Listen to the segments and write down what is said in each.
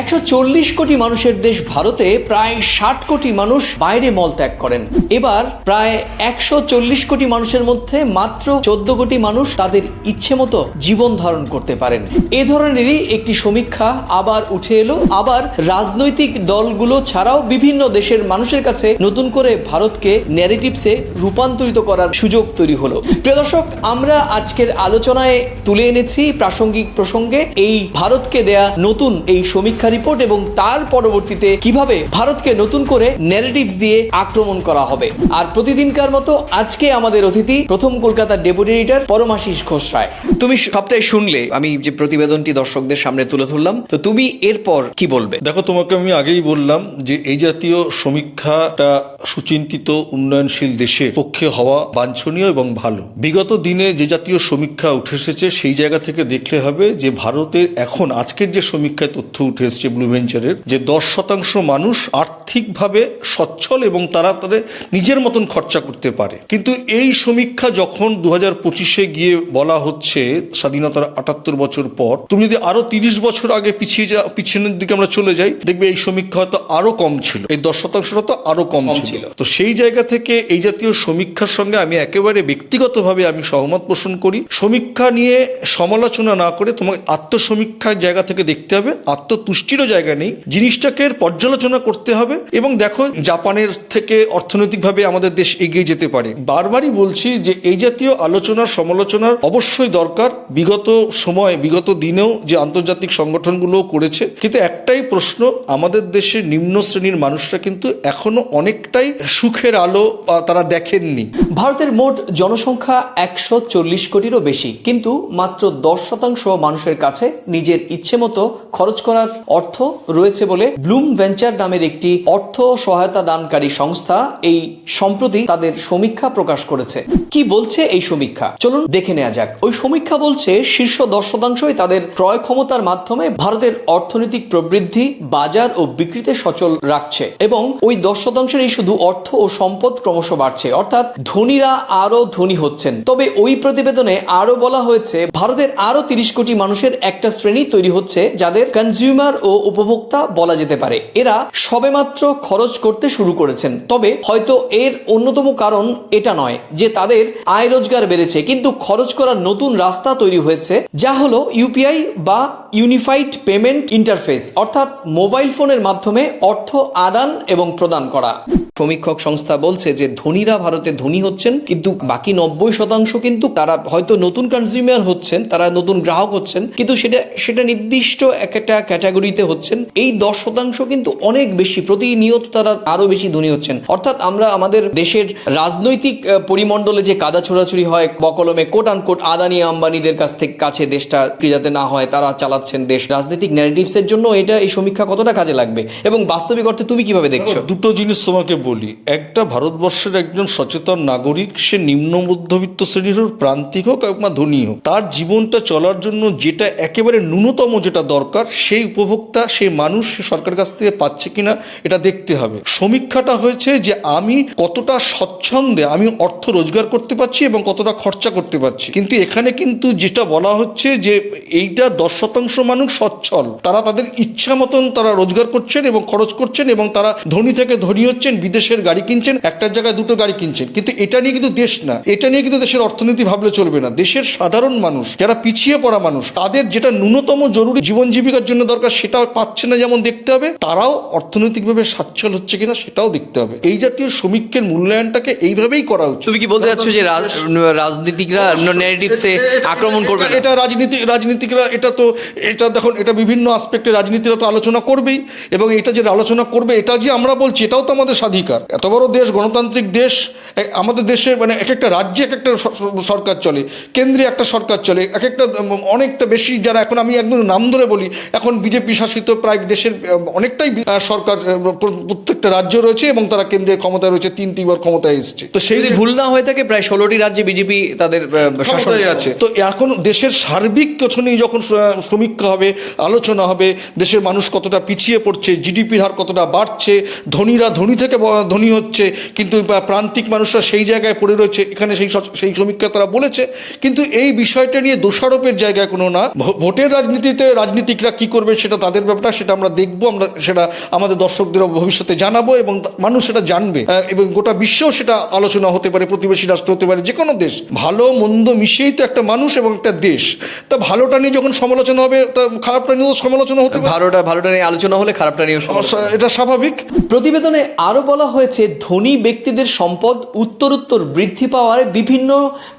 একশো চল্লিশ কোটি মানুষের দেশ ভারতে, প্রায় ষাট কোটি মানুষ বাইরে মল ত্যাগ করেন। এবার প্রায় একশো চল্লিশ কোটি মানুষের মধ্যে মাত্র চোদ্দ কোটি মানুষ তাদের ইচ্ছে মতো জীবন ধারণ করতে পারেন। এ ধরনেরই একটি সমীক্ষা আবার উঠে এলো। আবার রাজনৈতিক দলগুলো ছাড়াও বিভিন্ন দেশের মানুষের কাছে নতুন করে ভারতকে ন্যারেটিভসে রূপান্তরিত করার সুযোগ তৈরি হলো। প্রিয় দর্শক, আমরা আজকের আলোচনায় তুলে এনেছি প্রাসঙ্গিক প্রসঙ্গে এই ভারতকে দেয়া নতুন এই সমীক্ষা রিপোর্ট এবং তার পরবর্তীতে কীভাবে ভারতকে নতুন করে ন্যারেটিভস দিয়ে আক্রমণ করা হবে। আর প্রতিদিনকার মতো আজকে আমাদের অতিথি প্রথম কলকাতার ডেপুটি এডিটর পরমাশিস ঘোষ রায়। তুমি সবটাই শুনলে আমি যে প্রতিবেদনটি দর্শকদের সামনে তুলে ধরলাম তো তুমি এরপর কি বলবে? দেখো তোমাকে আমি আগেই বললাম যে এই জাতীয় সমীক্ষাটা সুচিন্তিত উন্নয়নশীল দেশের পক্ষে হওয়া বাঞ্ছনীয় এবং ভালো। বিগত দিনে যে জাতীয় সমীক্ষা উঠে এসেছে সেই জায়গা থেকে দেখলে হবে যে ভারতের এখন আজকের যে সমীক্ষায় তথ্য উঠে এসেছে ব্লু ভেঞ্চারের যে দশ শতাংশ মানুষ আর্থিকভাবে সচ্ছল এবং তারা তাদের নিজের মতন খরচা করতে পারে। কিন্তু এই সমীক্ষা যখন দু হাজার পঁচিশে গিয়ে বলা হচ্ছে স্বাধীনতার আটাত্তর বছর পর তুমি যদি আরও তিরিশ বছর আগে পিছিয়ে যা পিছনের দিকে আমরা চলে যাই দেখবে এই সমীক্ষা হয়তো আরও কম ছিল। এই দশ শতাংশটা তো আরও কম ছিল। তো সেই জায়গা থেকে এই জাতীয় সমীক্ষার সঙ্গে আমি একেবারে ব্যক্তিগতভাবে আমি সহমত পোষণ করি। সমীক্ষা নিয়ে সমালোচনা না করে তোমাকে আত্মসমীক্ষার জায়গা থেকে দেখতে হবে। আত্মতুষ্টিরও জায়গা নেই। জিনিসটাকে পর্যালোচনা করতে হবে এবং দেখো জাপানের থেকে অর্থনৈতিকভাবে আমাদের দেশ এগিয়ে যেতে পারে। বারবারই বলছি যে এই জাতীয় আলোচনার সমালোচনার অবশ্যই দরকার। বিগত সময়, বিগত দিনেও যে আন্তর্জাতিক সংগঠনগুলো করেছে, কিন্তু একটাই প্রশ্ন, আমাদের দেশের নিম্ন শ্রেণির মানুষরা কিন্তু এখনও অনেকটাই সুখের আলো তারা দেখেননি। ভারতের মোট জনসংখ্যা একশো চল্লিশ কোটিরও বেশি, কিন্তু মাত্র দশ শতাংশ মানুষের কাছে নিজের ইচ্ছে মতো খরচ করার অর্থ রয়েছে বলে ব্লুম ভেঞ্চার নামের একটি অর্থ সহায়তা দানকারী সংস্থা এই সম্প্রতি তাদের সমীক্ষা প্রকাশ করেছে। কি বলছে এই সমীক্ষা? চলুন দেখে নেওয়া যাক। ওই সমীক্ষা বলছে, শীর্ষ দশ শতাংশই তাদের ক্রয় ক্ষমতার মাধ্যমে ভারতের অর্থনৈতিক প্রবৃদ্ধি, বাজার ও বিক্রিতে সচল রাখছে এবং ওই দশ শতাংশের এই শুধু অর্থ ও সম্পদ ক্রমশ বাড়ছে। অর্থাৎ ধনীরা আরও ধনী হচ্ছেন। তবে ওই প্রতিবেদনে আরও বলা হয়েছে, ভারতের আরও তিরিশ কোটি মানুষের একটা শ্রেণি তৈরি হচ্ছে যাদের কনজিউমার ও উপভোক্তা বলা যেতে পারে। এরা সবেমাত্র খরচ করতে শুরু করেছেন। তবে হয়তো এর অন্যতম কারণ এটা নয় যে তাদের আয় রোজগার বেড়েছে, কিন্তু খরচ করার নতুন রাস্তা তৈরি হয়েছে, যা হলো ইউপিআই বা ইউনিফাইড পেমেন্ট ইন্টারফেস, অর্থাৎ মোবাইল ফোনের মাধ্যমে অর্থ আদান এবং প্রদান করা। সমীক্ষক সংস্থা বলছে যে ধনীরা ভারতে ধনী হচ্ছেন, কিন্তু বাকি নব্বই শতাংশ কিন্তু তারা হয়তো নতুন কনজিউমার হচ্ছেন, তারা নতুন গ্রাহক হচ্ছেন, কিন্তু সেটা সেটা নির্দিষ্ট এক একটা ক্যাটাগরিতে হচ্ছেন। এই দশ শতাংশ কিন্তু অনেক বেশি, প্রতিনিয়ত তারা আরও বেশি ধনী হচ্ছেন। অর্থাৎ আমরা আমাদের দেশের রাজনৈতিক পরিমণ্ডলে যে কাদা ছোড়াছুড়ি হয়, বকলমে কোট আন কোট আদানি আম্বানিদের কাছ থেকে কাছে দেশটা যাতে না হয়, তারা চালাচ্ছেন দেশ রাজনৈতিক ন্যারেটিভস এর জন্য এটা এই সমীক্ষা কতটা কাজে লাগবে? এবং বাস্তবিক অর্থে তুমি কীভাবে দেখছ? দুটো জিনিস তোমাকে বলি, একটা ভারতবর্ষের একজন সচেতন নাগরিক, সে নিম্ন মধ্যবিত্ত শ্রেণির হোক, প্রান্তিক হোক, কিংবা ধনী হোক, তার জীবনটা চলার জন্য যেটা একেবারে ন্যূনতম যেটা দরকার, সেই উপভোক্তা, সেই মানুষ, সে সরকারের কাছ থেকে পাচ্ছে কিনা, এটা দেখতে হবে। সমীক্ষাটা হয়েছে যে আমি কতটা স্বচ্ছন্দে আমি অর্থ রোজগার করতে পারছি এবং কতটা খরচা করতে পারছি। কিন্তু এখানে কিন্তু যেটা বলা হচ্ছে যে এইটা দশ শতাংশ মানুষ সচ্ছল। তারা তাদের ইচ্ছা মতন তারা রোজগার করছেন এবং খরচ করছেন এবং তারা ধনী থেকে ধনী হচ্ছেন বিদেশের গাড়ি কিনছেন একটার জায়গায় দুটো গাড়ি কিনছেন। কিন্তু এটা নিয়ে কিন্তু দেশ না। এটা নিয়ে কিন্তু দেশের অর্থনীতি ভাবলে চলবে না। দেশের সাধারণ মানুষ যারা পিছিয়ে পড়া মানুষ তাদের যেটা ন্যূনতম জরুরি জীবন জীবিকার জন্য দরকার সেটাও পাচ্ছে না যেমন দেখতে হবে তারাও অর্থনৈতিকভাবে সচ্ছল হচ্ছে কিনা সেটাও দেখতে হবে। এই জাতীয় শ্রমিকের মূল্যায়নটাকে এইভাবেই করা উচিত। তুমি কি বলতে চাচ্ছ যে রাজ- রাজনীতিকরা ন্যারেটিভসে আক্রমণ করবে এটা রাজনীতি রাজনীতিকরা এটা তো এটা দেখুন এটা বিভিন্ন আসপেক্টে রাজনীতিরা তো আলোচনা করবেই। এবং এটা যে আলোচনা করবে এটা যে আমরা বলছি এটাও তো আমাদের স্বাধিকার এত বড় দেশ গণতান্ত্রিক দেশ আমাদের দেশে মানে এক একটা রাজ্যে এক একটা সরকার চলে কেন্দ্রে একটা সরকার চলে এক একটা অনেকটা বেশি যারা এখন আমি একদম নাম ধরে বলি এখন বিজেপি শাসিত প্রায় দেশের অনেকটাই সরকার প্রত্যেকটা রাজ্য রয়েছে এবং তারা কেন্দ্রের ক্ষমতায় রয়েছে তিনটিবার ক্ষমতায় এসছে। তো সেই ভুল না হয়ে থাকে প্রায় ষোলোটি রাজ্যে বিজেপি তাদের শাসন আছে। তো এখন দেশের সার্বিক কিছু নিয়ে যখন সমীক্ষা হবে আলোচনা হবে দেশের মানুষ কতটা পিছিয়ে পড়ছে জিডিপির হার কতটা বাড়ছে ধনীরা ধনী থেকে ধনী হচ্ছে কিন্তু প্রান্তিক মানুষরা সেই জায়গায় পড়ে রয়েছে এখানে সেই সেই সমীক্ষা তারা বলেছে। কিন্তু এই বিষয়টা নিয়ে দোষারোপের জায়গায় কোনো না। ভোটের রাজনীতিতে রাজনীতিকরা কি করবে সেটা তাদের ব্যাপারটা সেটা আমরা দেখব আমরা সেটা আমাদের দর্শকদের ভবিষ্যতে জানাব এবং মানুষ সেটা জানবে। এবং গোটা বিশ্বেও সেটা আলোচনা হতে পারে প্রতিবেশী রাষ্ট্র হতে পারে যে কোনো দেশ। ভালো মন্দ মিশিয়েই তো একটা মানুষ এবং একটা দেশ। তা ভালোটা নিয়ে যখন সমালোচনা হবে তা খারাপটা নিয়েও সমালোচনা হতে পারে। ভালোটা ভালোটা নিয়ে আলোচনা হলে খারাপটা নিয়ে এটা স্বাভাবিক। প্রতিবেদনে আরও বলা হয়েছে, ধনী ব্যক্তিদের সম্পদ উত্তরোত্তর বৃদ্ধি পাওয়ার বিভিন্ন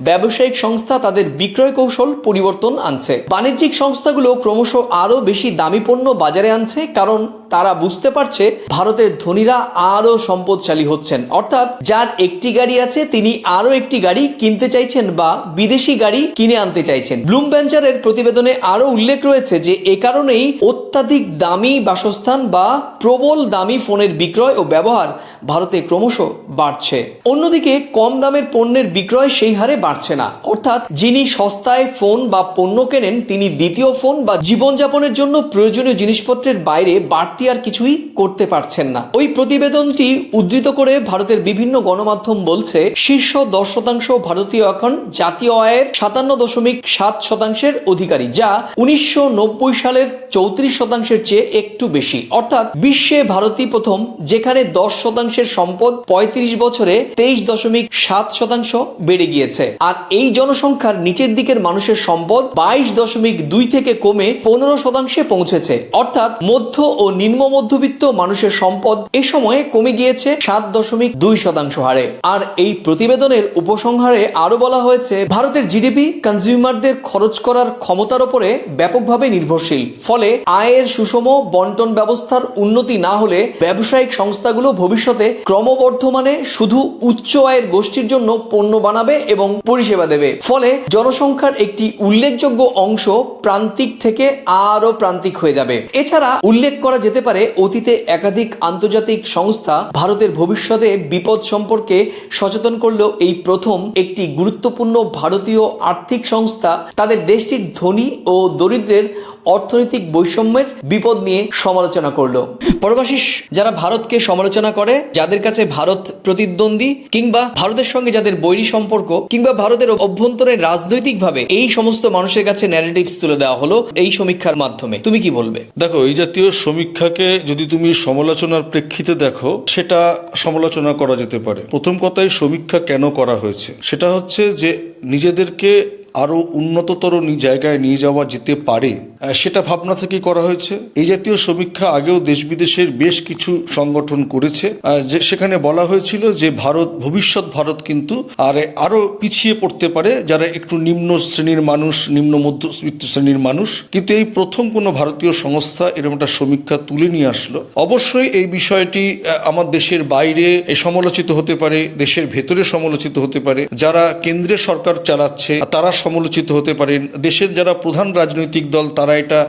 ব্যবসায়িক সংস্থা তাদের বিক্রয় কৌশল পরিবর্তন আনছে। বাণিজ্যিক সংস্থাগুলো ক্রমশ আরও বেশি দামি পণ্য বাজারে আনছে, কারণ তারা বুঝতে পারছে ভারতের ধনীরা আরও সম্পদশালী হচ্ছেন। অর্থাৎ যার একটি গাড়ি আছে, তিনি আরও একটি গাড়ি কিনতে চাইছেন বা বিদেশি গাড়ি কিনে আনতে চাইছেন। ব্লুম ভেঞ্চারের প্রতিবেদনে আরও উল্লেখ রয়েছে যে, এ কারণেই অত্যাধিক দামি বাসস্থান বা প্রবল দামি ফোনের বিক্রয় ও ব্যবহার ভারতে ক্রমশ বাড়ছে। অন্যদিকে, কম দামের পণ্যের বিক্রয় সেই হারে বাড়ছে না। অর্থাৎ যিনি সস্তায় ফোন বা পণ্য কেনেন, তিনি দ্বিতীয় ফোন বা জীবনযাপনের জন্য প্রয়োজনীয় জিনিসপত্রের বাইরে বাড়তি আর কিছুই করতে পারছেন না। ওই প্রতিবেদনটি উদ্ধৃত করে ভারতের বিভিন্ন গণমাধ্যম বলছে, শীর্ষ দশ শতাংশ ভারতীয় এখন জাতীয় আয়ের সাতান্ন দশমিক সাত শতাংশের অধিকারী, যা উনিশশো নব্বই সালের চৌত্রিশ শতাংশের চেয়ে একটু বেশি। অর্থাৎ বিশ্বে ভারতই প্রথম, যেখানে দশ শতাংশের সম্পদ পঁয়ত্রিশ বছরে তেইশ দশমিক সাত শতাংশ বেড়ে গিয়েছে। আর এই জনসংখ্যার নিচের দিকের মানুষের সম্পদ বাইশ দশমিক দুই থেকে কমে পনেরো শতাংশে পৌঁছেছে। অর্থাৎ মধ্য ও নিম্ন মধ্যবিত্ত মানুষের সম্পদ এ সময়ে কমে গিয়েছে সাত দশমিক দুই শতাংশ হারে। আর এই প্রতিবেদনের উপসংহারে আরও বলা হয়েছে, ভারতের জিডিপি কনজিউমারদের খরচ করার ক্ষমতার উপরে ব্যাপকভাবে নির্ভরশীল। ফলে আয়ের সুষম বন্টন ব্যবস্থার উন্নতি না হলে ব্যবসায়িক সংস্থাগুলো ভবিষ্যতে ক্রমবর্ধমানে শুধু উচ্চ আয়ের গোষ্ঠীর জন্য পণ্য বানাবে এবং পরিষেবা দেবে। ফলে জনসংখ্যার একটি উল্লেখযোগ্য অংশ প্রান্তিক থেকে আরও প্রান্তিক হয়ে যাবে। এছাড়া উল্লেখ করা যেতে পারে অতীতে একাধিক আন্তর্জাতিক সংস্থা ভারতের ভবিষ্যতে বিপদ সম্পর্কে সচেতন করলেও এই প্রথম একটি গুরুত্বপূর্ণ ভারতীয় আর্থিক সংস্থা তাদের দেশটির ধনী ও দরিদ্রের অর্থনৈতিক বৈষম্যের বিপদ নিয়ে সমালোচনা করল। পরবাশিস যারা ভারতকে সমালোচনা করে, যাদের কাছে ভারত প্রতিদ্বন্দ্বী কিংবা ভারতের সঙ্গে যাদের বৈরী সম্পর্ক কিংবা ভারতের অভ্যন্তরে রাজনৈতিকভাবে এই সমস্ত মানুষের কাছে ন্যারেটিভস তুলে দেওয়া হলো এই সমীক্ষার মাধ্যমে। তুমি কি বলবে? দেখো, এই জাতীয় সমীক্ষাকে যদি তুমি সমালোচনার প্রেক্ষিতে দেখো, সেটা সমালোচনা করা যেতে পারে। প্রথম কথাই সমীক্ষা কেন করা হয়েছে? সেটা হচ্ছে যে নিজেদেরকে আরও উন্নততর জায়গায় নিয়ে যাওয়া যেতে পারে সেটা ভাবনা থেকেই করা হয়েছে। এই জাতীয় সমীক্ষা আগেও দেশ বিদেশের বেশ কিছু সংগঠন করেছে যে সেখানে বলা হয়েছিল যে ভারত, ভবিষ্যৎ ভারত কিন্তু আর আরও পিছিয়ে পড়তে পারে যারা একটু নিম্ন শ্রেণির মানুষ, নিম্ন মধ্যবিত্ত শ্রেণির মানুষ। কিন্তু এই প্রথম কোনো ভারতীয় সংস্থা এরকম একটা সমীক্ষা তুলে নিয়ে আসলো। অবশ্যই এই বিষয়টি আমার দেশের বাইরে সমালোচিত হতে পারে, দেশের ভেতরে সমালোচিত হতে পারে। যারা কেন্দ্রের সরকার চালাচ্ছে, তারা সমালোচিত হতে পারেন। দেশের যারা প্রধান রাজনৈতিক দল, তারা এটা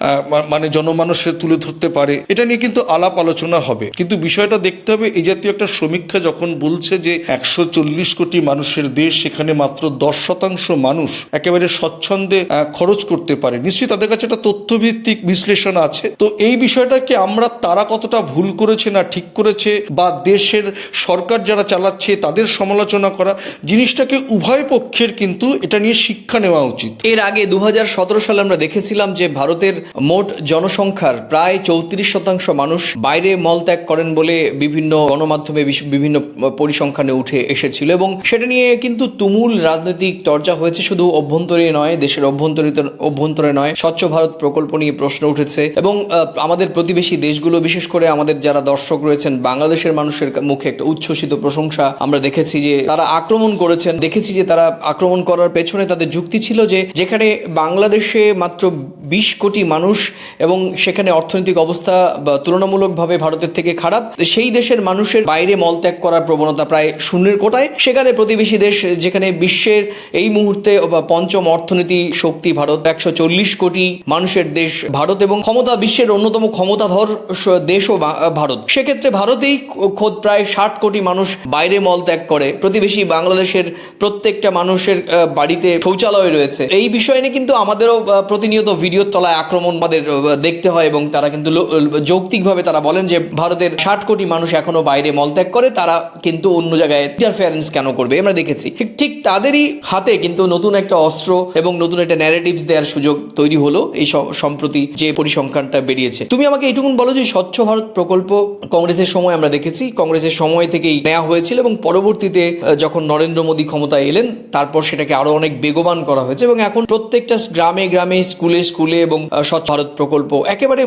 মানে জনমানুষের তুলে ধরতে পারে। এটা নিয়ে কিন্তু আলাপ আলোচনা হবে। কিন্তু বিষয়টা দেখতে হবে, এই জাতীয় একটা সমীক্ষা যখন বলছে যে একশো চল্লিশ কোটি মানুষের দেশ, সেখানে মাত্র দশ শতাংশ মানুষ একেবারে স্বচ্ছন্দে খরচ করতে পারে। নিশ্চয়ই তাদের কাছে একটা তথ্যভিত্তিক বিশ্লেষণ আছে। তো এই বিষয়টাকে আমরা তারা কতটা ভুল করেছে না ঠিক করেছে? বা দেশের সরকার যারা চালাচ্ছে, তাদের সমালোচনা করা? জিনিসটাকে উভয় পক্ষের কিন্তু এটা নিয়ে শিক্ষা নেওয়া উচিত। এর আগে দু হাজার সতেরো সালে আমরা দেখেছিলাম যে ভারতের মোট জনসংখ্যার প্রায় চৌত্রিশ শতাংশ মানুষ বাইরে মলত্যাগ করেন বলে বিভিন্ন গণমাধ্যমে বিভিন্ন পরিসংখ্যানে উঠে এসেছিল এবং সেটা নিয়ে কিন্তু তুমুল রাজনৈতিক চর্চা হয়েছে। শুধু অভ্যন্তরে নয়, দেশের অভ্যন্তরিত অভ্যন্তরে নয়, স্বচ্ছ ভারত প্রকল্প নিয়ে প্রশ্ন উঠেছে এবং আমাদের প্রতিবেশী দেশগুলো, বিশেষ করে আমাদের যারা দর্শক রয়েছেন, বাংলাদেশের মানুষের মুখে একটা উচ্ছ্বসিত প্রশংসা আমরা দেখেছি যে তারা আক্রমণ করেছেন। দেখেছি যে তারা আক্রমণ করার পেছনে তাদের যুক্তি ছিল যে যেখানে বাংলাদেশে মাত্র বিশ কোটি মানুষ এবং সেখানে অর্থনৈতিক অবস্থা তুলনামূলকভাবে ভারতের থেকে খারাপ, সেই দেশের মানুষের বাইরে মলত্যাগ করার প্রবণতা প্রায় শূন্যের কোটায়। সেখানে প্রতিবেশী দেশ যেখানে বিশ্বের এই মুহূর্তে পঞ্চম অর্থনীতি শক্তি ভারত, একশো চল্লিশ কোটি মানুষের দেশ ভারত এবং ক্ষমতা বিশ্বের অন্যতম ক্ষমতাধর দেশও ভারত। সেক্ষেত্রে ভারতেই খোদ প্রায় ষাট কোটি মানুষ বাইরে মলত্যাগ করে। প্রতিবেশী বাংলাদেশের প্রত্যেকটা মানুষের বাড়িতে শৌচালয় বিদ্যালয় রয়েছে। এই বিষয় নিয়ে কিন্তু আমাদেরও প্রতিনিয়ত ভিডিওর তলায় আক্রমণ আমাদের দেখতে হয় এবং তারা কিন্তু যৌক্তিকভাবে তারা বলেন যে, ভারতের ষাট কোটি মানুষ এখনও বাইরে মলত্যাগ করে, তারা কিন্তু অন্য জায়গায় ইন্টারফেয়ারেন্স কেন করবে? আমরা দেখেছি। ঠিক তাদেরই হাতে কিন্তু নতুন একটা অস্ত্র এবং নতুন একটা ন্যারেটিভস দেওয়ার সুযোগ তৈরি হলো এই সম্প্রতি যে পরিসংখ্যানটা বেরিয়েছে। তুমি আমাকে এইটুকুন বলো যে, স্বচ্ছ ভারত প্রকল্প কংগ্রেসের সময় আমরা দেখেছি। কংগ্রেসের সময় থেকেই নেওয়া হয়েছিল এবং পরবর্তীতে যখন নরেন্দ্র মোদী ক্ষমতায় এলেন, তারপর সেটাকে আরও অনেক বেগবান হয়েছে এবং এখন প্রত্যেকটা গ্রামে গ্রামে, স্কুলে স্কুলে এবং স্বচ্ছ ভারত প্রকল্প একেবারে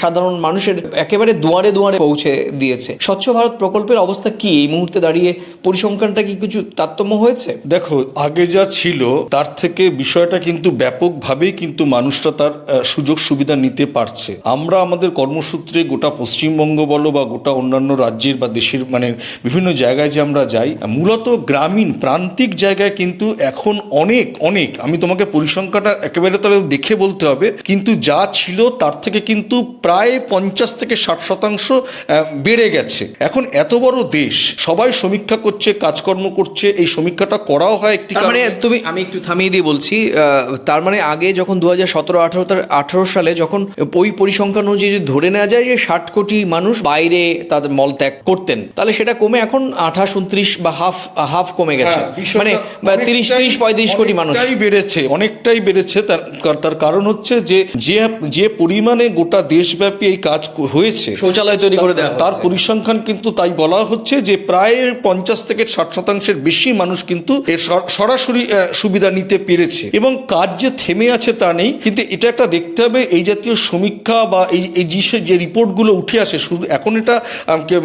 সাধারণ মানুষের একেবারে দুয়ারে দুয়ারে পৌঁছে দিয়েছে। স্বচ্ছ ভারত প্রকল্পের অবস্থা কি? এই মুহূর্তে দাঁড়িয়ে পরিসংখ্যানটা কি কিছু তারতম্য হয়েছে? দেখো, আগে যা ছিল, তার থেকে বিষয়টা কিন্তু ব্যাপকভাবেই কিন্তু মানুষরা তার সুযোগ সুবিধা নিতে পারছে। আমরা আমাদের কর্মসূত্রে গোটা পশ্চিমবঙ্গ বলো বা গোটা অন্যান্য রাজ্যের বা দেশের মানে বিভিন্ন জায়গায় যে আমরা যাই, মূলত গ্রামীণ, প্রান্তিক জায়গায় কিন্তু এখন অনেক অনেক। আমি তোমাকে পরিসংখ্যাটা একেবারে তাহলে দেখে বলতে হবে কিন্তু যা ছিল তার থেকে কিন্তু প্রায় পঞ্চাশ থেকে ষাট শতাংশ বেড়ে গেছে। এখন এত বড় দেশ সবাই সমীক্ষা করছে কাজকর্ম করছে এই সমীক্ষাটা করাও হয় একটি মানে তুমি আমি একটু থামিয়ে দিয়ে বলছি তার মানে আগে যখন দু হাজার সতেরো আঠারো আঠারো সালে যখন ওই পরিসংখ্যান অনুযায়ী ধরে নেওয়া যায় যে ষাট কোটি মানুষ বাইরে তাদের মল ত্যাগ করতেন তাহলে সেটা কমে এখন আঠাশ উনত্রিশ বা হাফ হাফ কমে গেছে। হ্যাঁ, মানে তিরিশ তিরিশ পঁয়ত্রিশ কোটি মানুষ। অনেকটাই বেড়েছে অনেকটাই বেড়েছে। তার তার কারণ হচ্ছে যে যে যে পরিমাণে গোটা দেশব্যাপী এই কাজ হয়েছে শৌচালয় তৈরি করে তার পরিসংখ্যান কিন্তু তাই বলা হচ্ছে যে প্রায় পঞ্চাশ থেকে ষাট শতাংশের বেশি মানুষ কিন্তু সরাসরি সুবিধা নিতে পেরেছে। এবং কাজ যে থেমে আছে তা নেই কিন্তু এটা একটা দেখতে হবে এই জাতীয় সমীক্ষা বা এই এই যে যে রিপোর্টগুলো উঠে আসে শুধু এখন এটা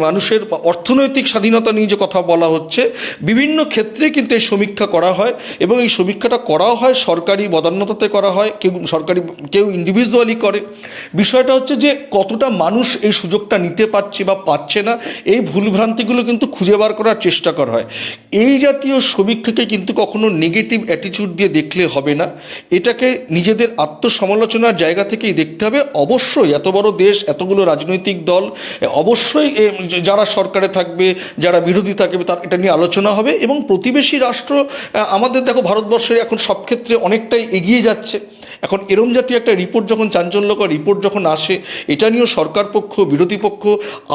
মানুষের অর্থনৈতিক স্বাধীনতা নিয়ে যে কথা বলা হচ্ছে বিভিন্ন ক্ষেত্রে কিন্তু এই সমীক্ষা করা হয় এবং এই সমীক্ষাটা করাও হয়, সরকারি বদান্যতাতে করা হয়, কেউ সরকারি, কেউ ইন্ডিভিজুয়ালি করে। বিষয়টা হচ্ছে যে কতটা মানুষ এই সুযোগটা নিতে পারছে বা পাচ্ছে না, এই ভুলভ্রান্তিগুলো কিন্তু খুঁজে বার করার চেষ্টা করা হয়। এই জাতীয় সমীক্ষাকে কিন্তু কখনো নেগেটিভ অ্যাটিটিউড দিয়ে দেখলে হবে না। এটাকে নিজেদের আত্মসমালোচনার জায়গা থেকেই দেখতে হবে। অবশ্যই এত বড় দেশ, এতগুলো রাজনৈতিক দল, অবশ্যই যারা সরকারে থাকবে, যারা বিরোধী থাকবে, তার, এটা নিয়ে আলোচনা হবে এবং প্রতিবেশী রাষ্ট্র আমাদের দেখো ভারতবর্ষের এখন সব ক্ষেত্রে অনেকটাই এগিয়ে যাচ্ছে। এখন এরম জাতীয় একটা রিপোর্ট যখন চাঞ্চল্যকর রিপোর্ট যখন আসে এটা নিয়েও সরকার পক্ষ বিরোধী পক্ষ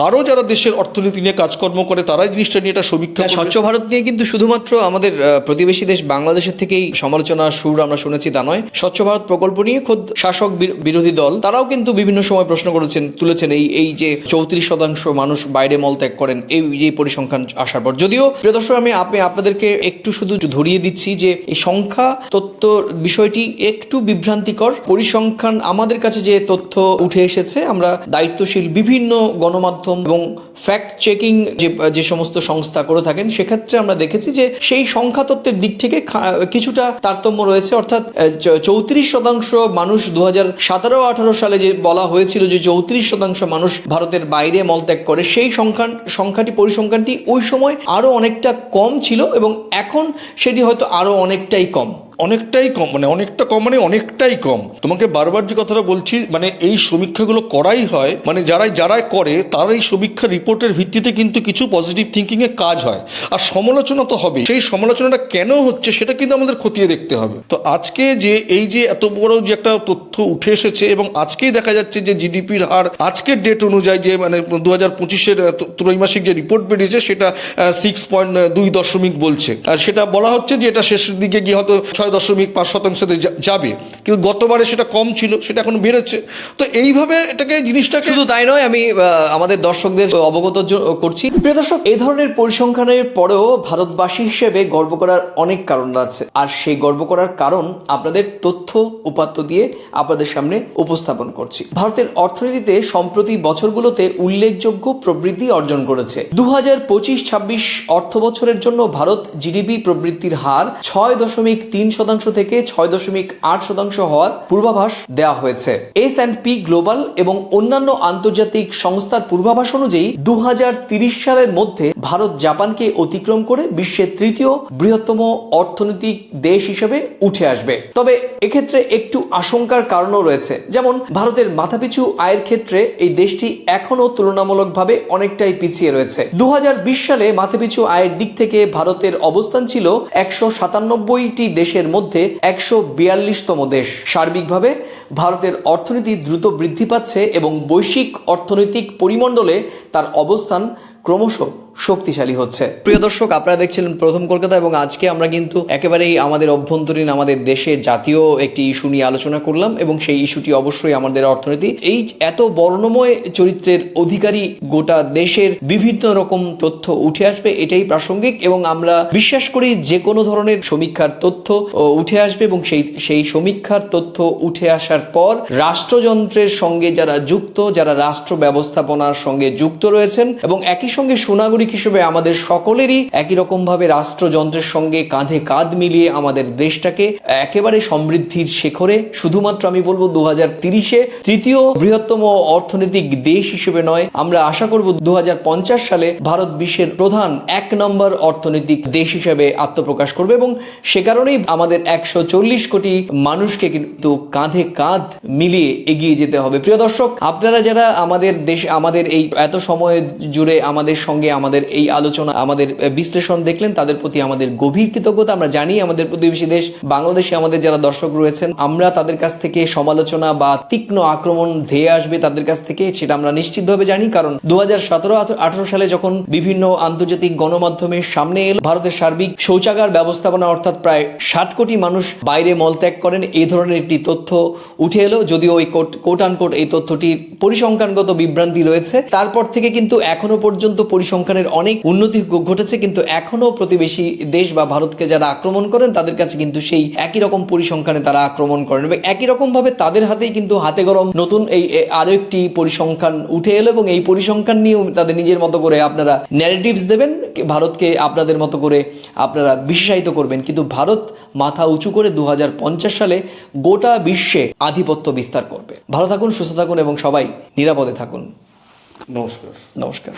আরও যারা দেশের অর্থনীতি নিয়ে কাজকর্ম করে তারাই জিনিসটা নিয়ে এটা সমীক্ষা স্বচ্ছ ভারত নিয়ে কিন্তু শুধুমাত্র আমাদের প্রতিবেশী দেশ বাংলাদেশের থেকেই সমালোচনার সুর আমরা শুনেছি তা নয়। স্বচ্ছ ভারত প্রকল্প নিয়ে খোদ শাসক বিরোধী দল তারাও কিন্তু বিভিন্ন সময় প্রশ্ন করেছেন তুলেছেন এই এই যে চৌত্রিশ শতাংশ মানুষ বাইরে মল ত্যাগ করেন এই যে পরিসংখ্যান আসার পর। যদিও প্রিয় দর্শক আমি আপনি আপনাদেরকে একটু শুধু ধরিয়ে দিচ্ছি যে এই সংখ্যা তথ্য বিষয়টি একটু বিভ্রান্তিকর পরিসংখ্যান আমাদের কাছে যে তথ্য উঠে এসেছে, আমরা দায়িত্বশীল বিভিন্ন গণমাধ্যম এবং ফ্যাক্ট চেকিং যে যে সমস্ত সংস্থা করে থাকেন, সেক্ষেত্রে আমরা দেখেছি যে সেই সংখ্যা তত্ত্বের দিক থেকে কিছুটা তারতম্য রয়েছে। অর্থাৎ চৌত্রিশ শতাংশ মানুষ দু হাজার সতেরো আঠারো সালে যে বলা হয়েছিল যে চৌত্রিশ শতাংশ মানুষ ভারতের বাইরে মলত্যাগ করে, সেই সংখ্যা সংখ্যাটি, পরিসংখ্যানটি ওই সময় আরও অনেকটা কম ছিল এবং এখন সেটি হয়তো আরও অনেকটাই কম। অনেকটাই কম মানে অনেকটা কম মানে অনেকটাই কম। তোমাকে বারবার যে কথাটা বলছি মানে এই সমীক্ষাগুলো করাই হয় মানে যারাই যারাই করে তারা এই সমীক্ষা রিপোর্টের ভিত্তিতে কিন্তু কিছু পজিটিভ থিঙ্কিংয়ে কাজ হয়। আর সমালোচনা তো হবে সেই সমালোচনাটা কেন হচ্ছে, সেটা কিন্তু আমাদের খতিয়ে দেখতে হবে। তো আজকে যে, এই যে এত বড় যে একটা তথ্য উঠে এসেছে, এবং আজকেই দেখা যাচ্ছে যে জিডিপির হার আজকের ডেট অনুযায়ী যে মানে দু হাজার পঁচিশের ত্রৈমাসিক যে রিপোর্ট বেরিয়েছে, সেটা সিক্স পয়েন্ট দুই দশমিক বলছে। আর সেটা বলা হচ্ছে যে, এটা শেষের দিকে গিয়ে হয়তো ছয় দশমিক পাঁচ শতাংশতে যাবে। কিন্তু গতবারে সেটা কম ছিল সেটা এখন বেড়েছে। তো এইভাবে এটাকে জিনিসটাকে শুধু তাই নয় আমি আমাদের দর্শকদের অবগত করছি। প্রিয় দর্শক এই ধরনের পরিসংখ্যানের পরেও ভারতবাসী হিসেবে গর্ব করার অনেক কারণ আছে। আর সেই গর্ব করার কারণ আপনাদের তথ্য উপাত্ত দিয়ে আপনাদের সামনে উপস্থাপন করছি। ভারতের অর্থনীতিতে সম্প্রতি বছরগুলোতে উল্লেখযোগ্য প্রবৃদ্ধি অর্জন করেছে। দু হাজার পঁচিশ ছাব্বিশ অর্থ বছরের জন্য ভারত জিডিপি প্রবৃদ্ধির হার ছয় দশমিক তিন শতাংশ থেকে ছয় দশমিক আট শতাংশ হওয়ার পূর্বাভাস দেওয়া হয়েছে। এস অ্যান্ড পি গ্লোবাল এবং অন্যান্য আন্তর্জাতিক সংস্থার পূর্বাভাস অনুযায়ী দু সালের মধ্যে ভারত জাপানকে অতিক্রম করে বিশ্বের তৃতীয় বৃহত্তম অর্থনৈতিক দেশ হিসেবে উঠে আসবে। তবে এক্ষেত্রে একটু আশঙ্কার কারণও রয়েছে। যেমন, ভারতের মাথাপিছু আয়ের ক্ষেত্রে এই দেশটি এখনও তুলনামূলকভাবে অনেকটাই পিছিয়ে রয়েছে। দু হাজার বিশ সালে মাথাপিছু আয়ের দিক থেকে ভারতের অবস্থান ছিল একশো সাতানব্বইটি দেশের মধ্যে একশো বিয়াল্লিশতম দেশ। সার্বিকভাবে ভারতের অর্থনীতি দ্রুত বৃদ্ধি পাচ্ছে এবং বৈশ্বিক অর্থনৈতিক পরিমণ্ডলে তার অবস্থান ক্রমশ শক্তিশালী হচ্ছে। প্রিয় দর্শক, আপনারা দেখছিলেন প্রথম কলকাতা এবং আজকে আমরা কিন্তু একেবারেই আমাদের অভ্যন্তরীণ, আমাদের দেশের জাতীয় একটি ইস্যু নিয়ে আলোচনা করলাম এবং সেই ইস্যুটি অবশ্যই আমাদের অর্থনীতি, এই এত বর্ণময় চরিত্রের অধিকারী গোটা দেশের বিভিন্ন রকম তথ্য উঠে আসবে এটাই প্রাসঙ্গিক এবং আমরা বিশ্বাস করি যে কোনো ধরনের সমীক্ষার তথ্য উঠে আসবে এবং সেই সেই সমীক্ষার তথ্য উঠে আসার পর রাষ্ট্রযন্ত্রের সঙ্গে যারা যুক্ত, যারা রাষ্ট্র ব্যবস্থাপনার সঙ্গে যুক্ত রয়েছেন এবং একই সঙ্গে সুনাগরিক হিসেবে আমাদের সকলেরই একই রকম ভাবে রাষ্ট্রযন্ত্রের সঙ্গে কাঁধে কাঁধ মিলিয়ে আমাদের দেশটাকে একেবারে সমৃদ্ধির শেখরে, শুধুমাত্র আমি বলব দু হাজার তিরিশে তৃতীয় বৃহত্তম অর্থনৈতিক দেশ হিসেবে নয়, আমরা আশা করব দু সালে ভারত বিশ্বের প্রধান এক নম্বর অর্থনৈতিক দেশ হিসেবে আত্মপ্রকাশ করবে এবং সে কারণেই আমাদের একশো চল্লিশ কোটি মানুষকে কিন্তু কাঁধে কাঁধ মিলিয়ে এগিয়ে যেতে হবে। প্রিয় দর্শক, আপনারা যারা আমাদের দেশ, আমাদের এই এত সময় জুড়ে আমাদের সঙ্গে আমাদের এই আলোচনা, আমাদের বিশ্লেষণ দেখলেন, তাদের প্রতি আমাদের গভীর কৃতজ্ঞতা। আমরা জানি আমাদের প্রতিবেশী দেশ বাংলাদেশে আমাদের যারা দর্শক রয়েছেন, আমরা তাদের কাছ থেকে সমালোচনা বা তীক্ষ্ণ আক্রমণ ধেয়ে আসবে তাদের কাছ থেকে, সেটা আমরা নিশ্চিতভাবে জানি। কারণ দু হাজার সালে যখন বিভিন্ন আন্তর্জাতিক গণমাধ্যমের সামনে এলো, ভারতের সার্বিক শৌচাগার ব্যবস্থাপনা অর্থাৎ প্রায় ষাট কোটি মানুষ বাইরে মলত্যাগ করেন এই ধরনের একটি তথ্য উঠে এলো। যদিও ওই কোট আনকোট এই তথ্যটির পরিসংখ্যানগত বিভ্রান্তি রয়েছে। তারপর থেকে কিন্তু এখনও পর্যন্ত পরিসংখ্যানের অনেক উন্নতি ঘটেছে কিন্তু এখনও প্রতিবেশী দেশ বা ভারতকে যারা আক্রমণ করেন তাদের কাছে কিন্তু সেই একই রকম পরিসংখ্যানে তারা আক্রমণ করেন এবং একই রকম ভাবে তাদের হাতেই কিন্তু হাতে গরম নতুন এই এ- আরও একটি পরিসংখ্যান উঠে এলো এবং এই পরিসংখ্যান নিয়েও তাদের নিজের মতো করে আপনারা ন্যারেটিভস দেবেন ভারতকে আপনাদের মতো করে আপনারা বিশেষায়িত করবেন। কিন্তু ভারত মাথা উঁচু করে দু হাজার পঞ্চাশ সালে গোটা বিশ্বে আধিপত্য বিস্তার করবে। ভালো থাকুন সুস্থ থাকুন এবং সবাই নিরাপদে থাকুন। নমস্কার। নমস্কার।